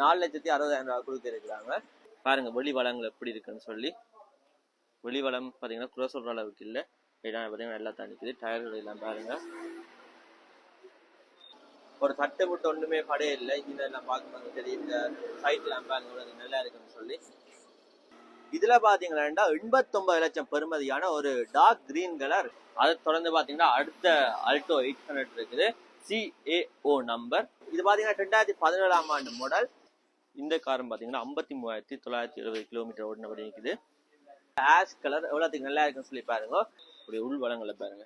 நாலு லட்சத்தி அறுபதாயிரம் ரூபாய் கொடுத்துருக்குறாங்க. இருக்கிறாங்க பாருங்க வெளி வளங்கள் எப்படி இருக்குன்னு சொல்லி. வெளி வளம் பார்த்தீங்கன்னா குறை சொல்ற அளவுக்கு இல்லை. இடம் பார்த்தீங்கன்னா நல்லா தான் டயர்கள் எல்லாம் பாருங்க. ஒரு தட்டு முட்டை ஒண்ணுமே படையே இல்லை. இன்ஜின் எல்லாம் பார்க்கும்போது தெரியும் இந்த சைட்லாம் பாருங்க நல்லா இருக்குன்னு சொல்லி. இதுல பாத்தீங்கன்னா எண்பத்தொன்பது லட்சம் பெருமதியான ஒரு டார்க் கிரீன் கலர் அதை தொடர்ந்து பாத்தீங்கன்னா அடுத்த அல்டோ எயிட் ஹண்ட்ரட் இருக்குது. சிஏஓ நம்பர் இது பாத்தீங்கன்னா ரெண்டாயிரத்தி பதினேழாம் ஆண்டு மாடல் இந்த காரம் பாத்தீங்கன்னா ஐம்பத்தி மூவாயிரத்தி தொள்ளாயிரத்தி எழுபது கிலோமீட்டர் ஓடினபடி இருக்குது ஆஷ் கலர் எவ்வளோத்துக்கு நல்லா இருக்குன்னு சொல்லி பாருங்க. உடைய உள் வளங்களை பாருங்க.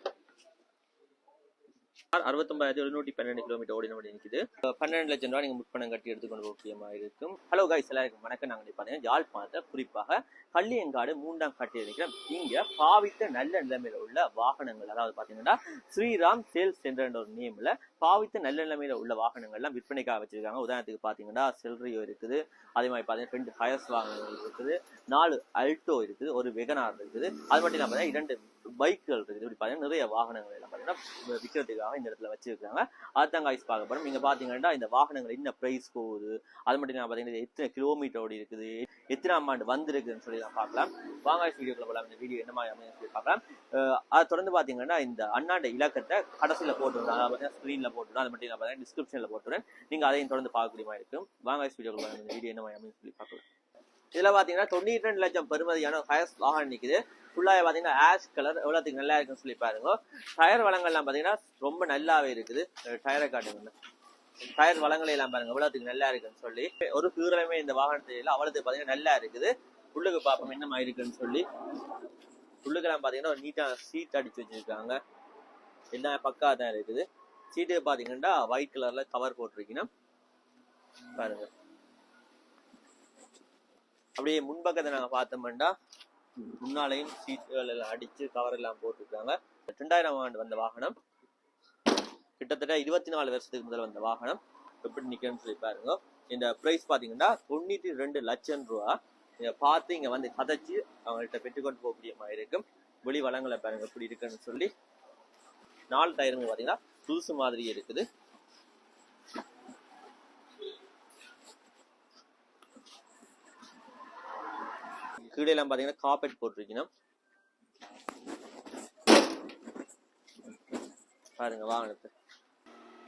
அறுபத்தொன்பதாயிரத்தி எழுநூற்றி பன்னெண்டு கிலோமீட்டர் ஓடினபடி நிற்குது பன்னெண்டு லட்சம் ரூபாய் நீங்கள் முற்பணம் கட்டி எடுத்துக்கொண்டு போகியமா இருக்கும். ஹலோ காய்ஸ் எல்லாருக்கும் வணக்கம். நாங்கள் பார்த்தீங்கன்னா யாழ்ப்பாணத்தை குறிப்பாக கள்ளியங்காடு மூன்றாம் கட்டியில் இருக்கிறோம் இங்க பாவித்த நல்ல நிலைமையில உள்ள வாகனங்கள் அதாவது பாத்தீங்கன்னா ஸ்ரீராம் சேல்ஸ் சென்டர் ஒரு நேம்ல பாவித்த நல்ல நிலைமையில உள்ள வாகனங்கள்லாம் விற்பனைக்காக வச்சிருக்காங்க. உதாரணத்துக்கு பாத்தீங்கன்னா செல்ரியோ இருக்குது. அதே மாதிரி பாத்தீங்கன்னா ரெண்டு ஹயர்ஸ் வாகனங்கள் இருக்குது. நாலு அல்டோ இருக்குது. ஒரு வெகனார் இருக்குது. அது மட்டும் இல்லாம இரண்டு பைக்குகள் இருக்குது. இப்படி பாத்தீங்கன்னா நிறைய வாகனங்கள் எல்லாம் பாத்தீங்கன்னா விற்கிறதுக்காக இந்த இடத்துல வச்சிருக்காங்க. அதுதான் காய்ஸ் பார்க்க போறோம். நீங்க பாத்தீங்கன்னா இந்த வாகனங்கள் என்ன பிரைஸ் போகுது? அது மட்டும் இல்லாம பாத்தீங்கன்னா எத்தனை கிலோமீட்டர் ஓடி இருக்குது? எத்தனாம் ஆண்டு வந்திருக்குன்னு சொல்லி தான் பார்க்கலாம். வாங்க வீடியோக்குள்ள இந்த வீடியோ என்ன மாதிரி அமையும் சொல்லி பார்க்கலாம். அதை தொடர்ந்து பாத்தீங்கன்னா இந்த அண்ணாண்ட இலக்கத்தை கடைசியில போட்டுருந்தேன் பார்த்தீங்கன்னா ஸ்க்ரீன்ல போட்டுருந்தேன் அது மட்டும் இல்லாம பார்த்தீங்கன்னா டிஸ்கிரிப்ஷன்ல போட்டுறேன் நீங்க அதையும் தொடர்ந்து பார்க்கக்கூடிய மாதிரி இருக்கும். வாங்க வீடியோக்குள்ள இந்த வீடியோ என்ன மாதிரி அமையும் சொல்லி பார்க்கலாம். இதுல பாத்தீங்கன்னா தொண்ணூற்றி ரெண்டு லட்சம் பெருமதியான ஹயர்ஸ் வாகனம் நிக்குது. ஃபுல்லாக பார்த்தீங்கன்னா ஆஷ் கலர் எவ்வளோத்துக்கு நல்லா இருக்குன்னு சொல்லி பாருங்க. டயர் வளங்கள்லாம் பார்த்தீங்கன்னா ரொம்ப நல்லாவே இருக்குது. டயரை காட்டுங்க. டயர் வளங்களை எல்லாம் பாருங்க. எவ்வளோத்துக்கு நல்லா இருக்குன்னு சொல்லி. ஒரு கீரலுமே இந்த வாகனத்தில் அவ்வளோத்துக்கு பார்த்தீங்கன்னா நல்லா இருக்குது. உள்ளுக்கு பார்ப்போம் என்னமா இருக்குன்னு சொல்லி. உள்ளுக்கெல்லாம் பார்த்தீங்கன்னா ஒரு நீட்டான சீட் அடிச்சு வச்சிருக்காங்க. எல்லாம் பக்கா தான் இருக்குது சீட்டு பார்த்தீங்கன்னா ஒயிட் கலர்ல கவர் போட்டிருக்கீங்கன்னா பாருங்க. அப்படியே முன்பக்கத்தை நாங்கள் பார்த்தோம்னா முன்னாலையும் சீட்டுகள் எல்லாம் அடிச்சு கவர் எல்லாம் போட்டிருக்காங்க. ரெண்டாயிரம் ஆண்டு வந்த வாகனம். கிட்டத்தட்ட இருபத்தி நாலு வருஷத்துக்கு முதல் வந்த வாகனம். எப்படி நிற்கணும்னு சொல்லி பாருங்க. இந்த ப்ரைஸ் பார்த்தீங்கன்னா தொண்ணூற்றி ரெண்டு லட்சம் ரூபா. இதை பார்த்து இங்கே வந்து கதைச்சு அவங்கள்ட்ட பெற்றுக்கொண்டு போகக்கூடிய மாதிரி இருக்கும். வெளி வளங்களை பாருங்க எப்படி இருக்குன்னு சொல்லி. நாலு டயருங்க பார்த்தீங்கன்னா புதுசு மாதிரி இருக்குது. கீழே எல்லாம் பார்த்தீங்கன்னா காப்பெட் போட்டிருக்கணும். பாருங்க வாகனத்தை.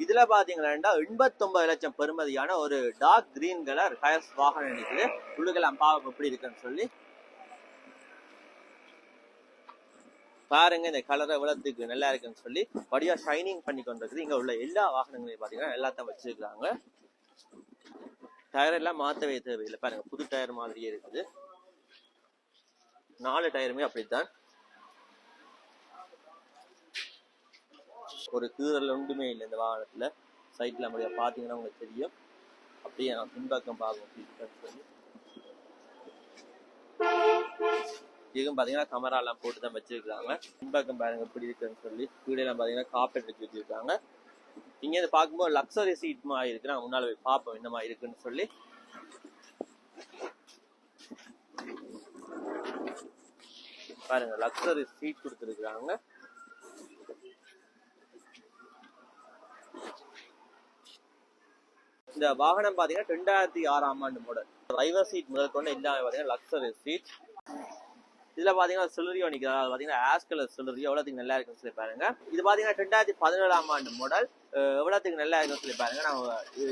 இதுல பாத்தீங்கன்னா எண்பத்தொன்பது லட்சம் பெறுமதியான ஒரு டார்க் கிரீன் கலர் ஹயர்ஸ் வாகனம் இருக்குது. உள்ளுக்கெல்லாம் பாவம் எப்படி இருக்குன்னு சொல்லி. பாருங்க இந்த கலரை விளத்துக்கு நல்லா இருக்குன்னு சொல்லி படியா ஷைனிங் பண்ணி கொண்டிருக்குது. இங்க உள்ள எல்லா வாகனங்களையும் பாத்தீங்கன்னா எல்லாத்தையும் வச்சிருக்காங்க டயர் எல்லாம் மாத்தவே தேவையில்லை. பாருங்க புது டயர் மாதிரியே இருக்குது. நாலு டயருமே அப்படித்தான். ஒரு கீறல் ஒன்றுமே இல்லை இந்த வாகனத்தில் சைட்ல அப்படியே பார்த்தீங்கன்னா உங்களுக்கு தெரியும். அப்படியே நான் பின்பக்கம் பார்க்கும் சொல்லி இதுக்கும் பார்த்தீங்கன்னா கமராலாம் போட்டு தான் வச்சிருக்காங்க. பின்பக்கம் பாருங்க எப்படி இருக்குன்னு சொல்லி. கீழெல்லாம் பார்த்தீங்கன்னா காப்பெட் வச்சு வச்சிருக்காங்க. இங்க பார்க்கும்போது லக்ஸரி சீட் மாதிரி இருக்கு. நான் முன்னால் போய் பார்ப்போம் என்ன மாதிரி இருக்குன்னு சொல்லி. பாருங்க லக்ஸரி சீட் கொடுத்துருக்குறாங்க. இந்த வாகனம் பாத்தீங்கன்னா ரெண்டாயிரத்தி ஆறாம் ஆண்டு மாடல் டிரைவர் சீட் முதல் கொண்டு எல்லாமே பாத்தீங்கன்னா லக்ஸரி சீட் இதுல பாத்தீங்கன்னா சிலரியோ நிக்குது அது பாத்தீங்கன்னா ஆஸ் கலர் சிலரியோ எவ்வளவுக்கு நல்லா இருக்குன்னு சொல்லி பாருங்க. இது பாத்தீங்கன்னா ரெண்டாயிரத்தி பதினேழாம் ஆண்டு மாடல் எவ்வளவுக்கு நல்லா இருக்குன்னு சொல்லி பாருங்க. நான்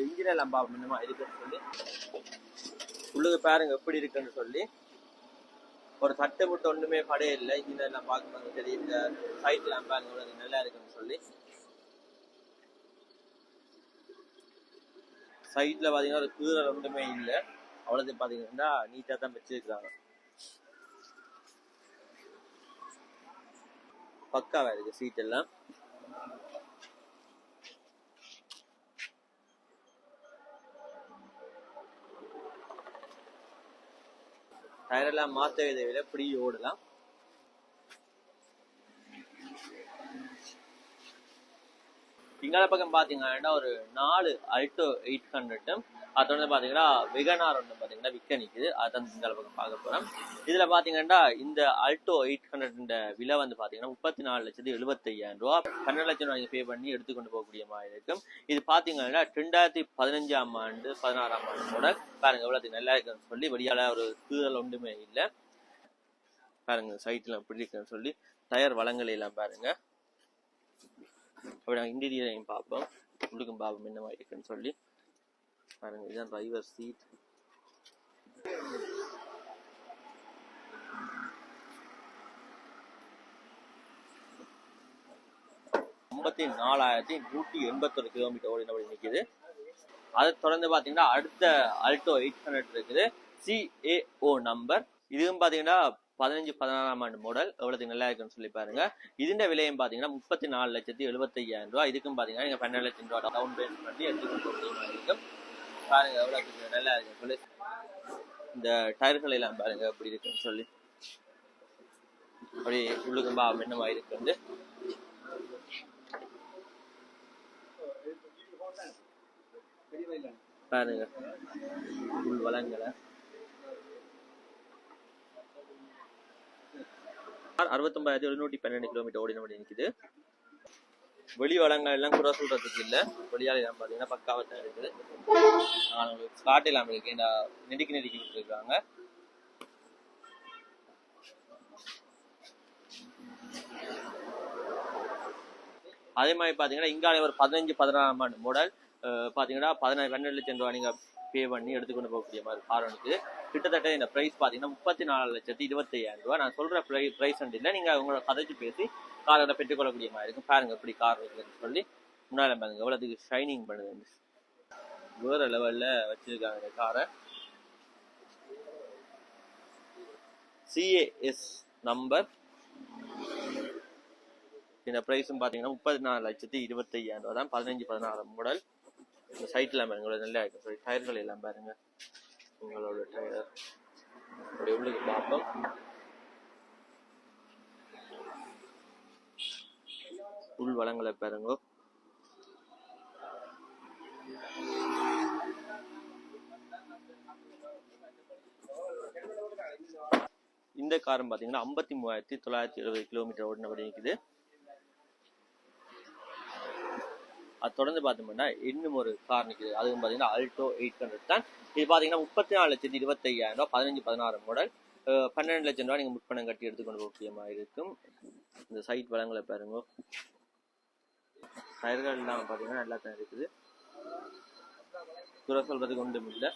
இன்ஜினியர் எல்லாம் பார்ப்போம் இருக்குன்னு சொல்லி. உள்ளுக்கு பாருங்க எப்படி இருக்குன்னு சொல்லி. ஒரு தட்டு முட்டை ஒண்ணுமே படையே இல்லை இன்ஜினியர் எல்லாம் பார்க்கும்போது தெரியும் சைட் பாருங்க நல்லா இருக்குன்னு சொல்லி. சைட்ல பாத்தீங்கன்னா ஒரு குதிரை ரெண்டுமே இல்லை. அவ்வளவு பாத்தீங்கன்னா நீட்டா தான் வச்சிருக்காங்க பக்காவா இருக்கு சீட் எல்லாம். டயர் எல்லாம் மாத்த தேவையில்லை இப்படி ஓடலாம். இங்கால பக்கம் பாத்தீங்கன்னா ஒரு நாலு அல்டோ எயிட் ஹண்ட்ரட்டும் அது தொடர்ந்து பார்த்தீங்கன்னா வெகனார் ஒன்று பார்த்தீங்கன்னா விற்க நிற்குது அதான் இந்த பக்கம் பார்க்க போகிறோம் இதில் பார்த்தீங்கன்னா இந்த அல்டோ எயிட் ஹண்ட்ரட் விலை வந்து பார்த்தீங்கன்னா முப்பத்தி நாலு லட்சத்து எழுபத்தையாயிரம் ரூபா. பன்னெண்டு லட்சம் ரூபாய் பே பண்ணி எடுத்துக்கொண்டு போகக்கூடிய மாதிரி இருக்கும். இது பார்த்தீங்கன்னா ரெண்டாயிரத்தி பதினஞ்சாம் ஆண்டு பதினாறாம் ஆண்டு கூட பாருங்க எவ்வளோ நல்லா இருக்குன்னு சொல்லி வெளியால ஒரு தூதல் ஒன்றுமே இல்லை. பாருங்க சைட்டில் எப்படி இருக்குன்னு சொல்லி டயர் வளங்களை எல்லாம் பாருங்க. அப்படி நாங்கள் இன்டீரியரையும் பார்ப்போம். உள்ளுக்கும் பார்ப்போம் என்ன மாதிரி இருக்குன்னு சொல்லி. பாருங்க இதுதான் டிரைவர் சீட் ஐம்பத்தி நாலாயிரத்தி நூற்றி எண்பத்தொரு கிலோமீட்டர் ஓடி ஓடினபடி நிற்குது அதை தொடர்ந்து பார்த்தீங்கன்னா அடுத்த அல்டோ எயிட் ஹண்ட்ரட் இருக்குது. சிஏஓ நம்பர் இதுவும் பார்த்தீங்கன்னா பதினஞ்சு பதினாறாம் ஆண்டு மாடல் எவ்வளோத்துக்கு நல்லா இருக்குன்னு சொல்லி பாருங்க. இதுன்ற விலையும் பார்த்தீங்கன்னா முப்பத்தி நாலு லட்சத்தி எழுபத்தையாயிரம் ரூபா இதுக்கும் பார்த்தீங்கன்னா நீங்கள் பன்னெண்டு லட்சம் ரூபா டவுன் பேமெண்ட் பண்ணி எடுத்துக்கொண்டு இருக்கும் பாருங்க எவ்வளோத்துக்கு நல்லா இருக்குன்னு சொல்லி. இந்த டயர்கள் எல்லாம் பாருங்க எப்படி இருக்குன்னு சொல்லி. அப்படி உள்ளுக்கும்பா பா இருக்கு வந்து பாருங்க. உள் வளங்களை. அறுபத்தொன்பதாயிரத்தி எழுநூற்றி பன்னெண்டு கிலோமீட்டர் ஓடின வழி நிற்குது வெளி வளங்கள் எல்லாம் குறை சொல்றதுக்கு இல்லை. வெளியால எல்லாம் பார்த்தீங்கன்னா பக்காவா தான் இருக்குது. நான் உங்களுக்கு ஸ்காட் இல்லாமல் இருக்கேன் நெடுக்கி நெடுக்கி விட்டுருக்காங்க அதே மாதிரி பார்த்தீங்கன்னா இங்காலே ஒரு பதினஞ்சு பதினாறாம் ஆண்டு மாடல் பார்த்தீங்கன்னா பதினாறு பன்னெண்டு லட்சம் ரூபா நீங்கள் பே பண்ணி எடுத்துக்கொண்டு போகக்கூடிய மாதிரி கார் கிட்டத்தட்ட இந்த ப்ரைஸ் பார்த்தீங்கன்னா முப்பத்தி நாலு லட்சத்தி இருபத்தையாயிரம் ரூபா நான் சொல்கிற ப்ரை ப்ரைஸ் இல்லை நீங்கள் உங்களோட கதைச்சு பேசி காரை பெற்றுக்கொள்ளக்கூடிய மாதிரி இருக்கும். பாருங்க எப்படி கார் இருக்குன்னு சொல்லி. முன்னாடி பாருங்கள் எவ்வளோத்துக்கு ஷைனிங் பண்ணுது. வேறு லெவலில் வச்சிருக்காங்க இந்த காரை சிஏஎஸ் நம்பர் இந்த ப்ரைஸும் பார்த்தீங்கன்னா முப்பத்தி நாலு லட்சத்தி இருபத்தையாயிரம் ரூபா தான். பதினஞ்சு பதினாறு மாடல் இந்த சைட்லாம் பாருங்க உங்களோட நல்லா இருக்கும் சொல்லி டயர்கள் எல்லாம் பாருங்க. உங்களோட டயர் அப்படி உள்ளுக்கு பார்ப்போம். உள் வளங்களை பாருங்க. இந்த காரம் பார்த்தீங்கன்னா ஐம்பத்தி மூவாயிரத்தி தொள்ளாயிரத்தி எழுபது கிலோமீட்டர் ஓடினபடி நிற்குது அது தொடர்ந்து பார்த்தோம்னா இன்னும் ஒரு கார் நிற்குது அதுவும் பார்த்தீங்கன்னா அல்டோ எயிட் ஹண்ட்ரட் தான். இது பார்த்தீங்கன்னா முப்பத்தி நாலு லட்சத்தி இருபத்தையாயிரம் ரூபா பதினஞ்சு பதினாறு மாடல் பன்னெண்டு லட்சம் ரூபா நீங்கள் முற்பணம் கட்டி எடுத்துக்கொண்டு முக்கியமாக இருக்கும். இந்த சைட் வளங்களை பாருங்க. டயர்கள் எல்லாம் பார்த்தீங்கன்னா நல்லா தான் இருக்குது. குறை சொல்றதுக்கு ஒன்றும் இல்லை.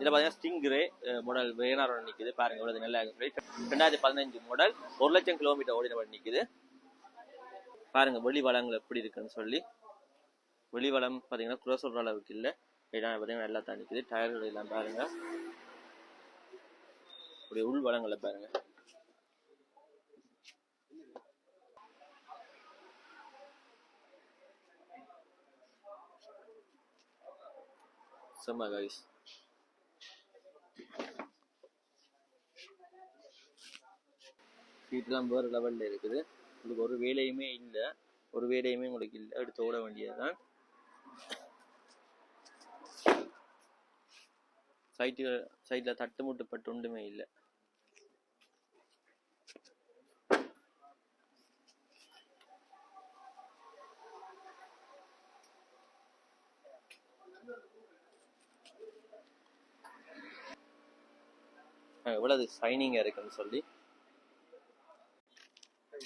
இதில் பார்த்தீங்கன்னா ஸ்டிங் கிரே மாடல் வேணாரோட நிற்குது பாருங்க இவ்வளோ நல்லா இருக்கு ரெண்டாயிரத்தி பதினஞ்சு மாடல் ஒரு லட்சம் கிலோமீட்டர் ஓடின வண்டி நிற்குது பாருங்க வெளி வளங்கள் எப்படி இருக்குன்னு சொல்லி. வெளி வளம் பார்த்தீங்கன்னா குறை சொல்கிற அளவுக்கு இல்லை. இடம் பார்த்தீங்கன்னா நல்லா தான் நிற்குது டயர்கள் எல்லாம் பாருங்க. அப்படியே உள் வளங்களை பாருங்க. செம்ம கைஸ் சீட்லாம் வேறு லெவலில் இருக்குது. உங்களுக்கு ஒரு வேலையுமே இல்லை. ஒரு வேலையுமே உங்களுக்கு இல்லை. எடுத்து ஓட வேண்டியதுதான். சைட்டில் சைட்டில் தட்டு முட்டு பட்டு ஒன்றுமே இல்லை. எவ்வளவு சைனிங்காக இருக்குன்னு சொல்லி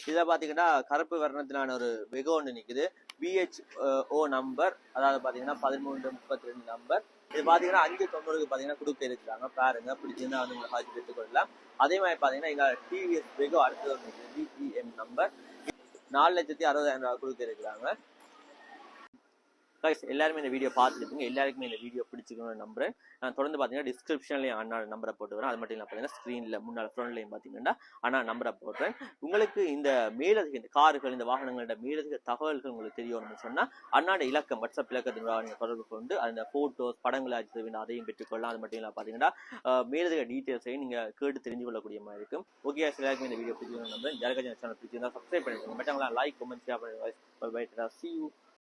இதை பார்த்தீங்கன்னா கருப்பு வர்ணத்திலான ஒரு வெகு ஒன்று நிற்குது பிஹெச் ஓ நம்பர் அதாவது பார்த்தீங்கன்னா பதிமூன்று முப்பத்தி ரெண்டு நம்பர் இது பார்த்தீங்கன்னா அஞ்சு தொண்ணூறுக்கு பார்த்தீங்கன்னா கொடுக்க இருக்கிறாங்க பாருங்க பிடிச்சிருந்தா வந்து உங்களை ஹாஜி எடுத்துக்கொள்ளலாம் அதே மாதிரி பார்த்தீங்கன்னா எங்க டிவிஎஸ் வெகு அடுத்தது ஒன்று இருக்குது பிஇஎம் நம்பர் நாலு லட்சத்தி அறுபதாயிரம் ரூபாய் கொடுக்க இருக்கிறாங்க கைஸ் எல்லாருமே இந்த வீடியோ பார்த்துருப்பீங்க எல்லாருக்குமே இந்த வீடியோ பிடிச்சிக்கணும்னு நம்புறேன். நான் தொடர்ந்து பார்த்தீங்கன்னா டிஸ்கிரிப்ஷன்லேயும் அண்ணா நம்பரை போட்டு வரேன் அது மட்டும் இல்லாமல் பார்த்தீங்கன்னா ஸ்க்ரீனில் முன்னால் ஃப்ரண்ட்லையும் பார்த்தீங்கன்னா அண்ணா நம்பரை போடுறேன் உங்களுக்கு இந்த மேலதிக இந்த கார்கள் இந்த வாகனங்களோட மேலதிக தகவல்கள் உங்களுக்கு தெரியணும்னு சொன்னால் அண்ணாட இலக்கம் வாட்ஸ்அப் இலக்கத்தின் நீங்கள் தொடர்பு கொண்டு அந்த ஃபோட்டோஸ் படங்களை அடித்து அதையும் பெற்றுக்கொள்ளலாம். அது மட்டும் இல்லாமல் பார்த்தீங்கன்னா மேலதிக டீட்டெயில்ஸையும் நீங்கள் கேட்டு தெரிஞ்சு கொள்ளக்கூடிய மாதிரி இருக்கும். ஓகே எல்லாருக்குமே இந்த வீடியோ பிடிச்சிருக்கணும் நம்புறேன். யாருக்காச்சும் சேனல் பிடிச்சிருந்தா சப்ஸ்கிரைப் பண்ணிக்கோங்க. பட் லைக் கமெண்ட் ஷேர் பண்ணுங்க சி யூ